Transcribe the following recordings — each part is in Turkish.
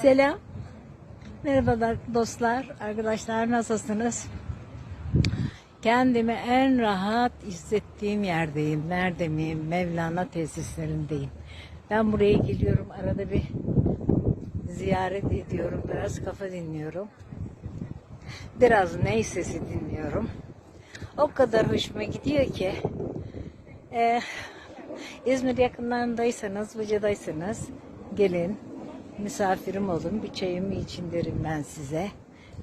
Selam. Merhabalar dostlar, arkadaşlar nasılsınız? Kendimi en rahat hissettiğim yerdeyim. Nerede miyim? Mevlana tesislerindeyim. Ben buraya geliyorum. Arada bir ziyaret ediyorum. Biraz kafa dinliyorum. Biraz ney sesi dinliyorum. O kadar hoşuma gidiyor ki. Ee, İzmir yakınlarındaysanız, Buca'daysanız gelin misafirim olun. Bir çayımı için derim ben size.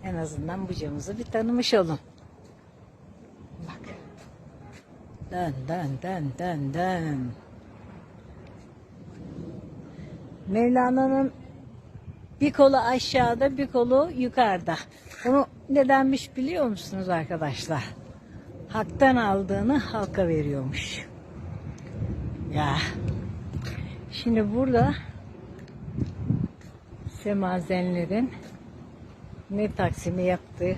En azından Buca'mızı bir tanımış olun. Bak. Dön dön dön dön dön. Mevlana'nın bir kolu aşağıda bir kolu yukarıda. Bunu nedenmiş biliyor musunuz arkadaşlar? Hak'tan aldığını halka veriyormuş. Ya. Şimdi burada semazenlerin ne taksimi yaptığı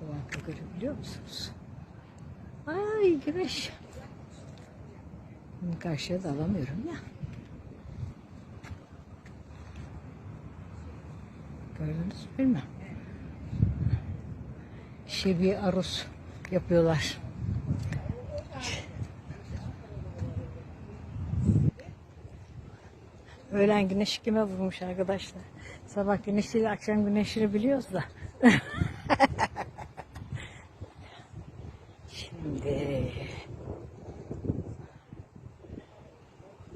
bir dakika görebiliyor musunuz? Ay güneş. Bunu karşıya da alamıyorum ya. Gördünüz mü bilmem. Şebi aruz yapıyorlar. Öğlen güneşi kime vurmuş arkadaşlar? Sabah güneşiyle akşam güneşini biliyoruz da. Şimdi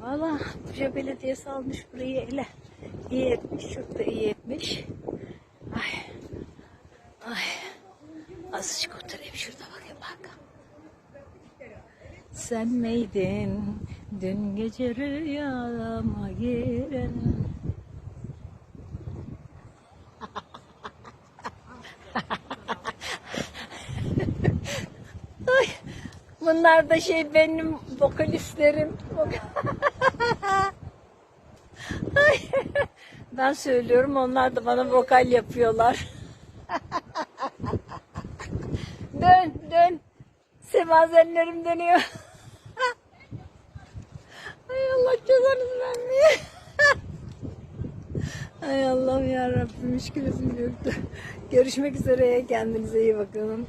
Valla Buca Belediyesi almış burayı ele. İyi etmiş, çok da iyi etmiş. Ay, ay. Azıcık oturayım şurada bakayım bak. Sen miydin dün gece rüyama giren? Bunlar da şey benim vokalistlerim. Ay, ben söylüyorum onlar da bana vokal yapıyorlar. dön dön. Semazenlerim dönüyor. Ay Allah cezanızı vermeye. Ay Allah'ım ya Rabbim işkilesini gördü. Görüşmek üzere. Kendinize iyi bakın.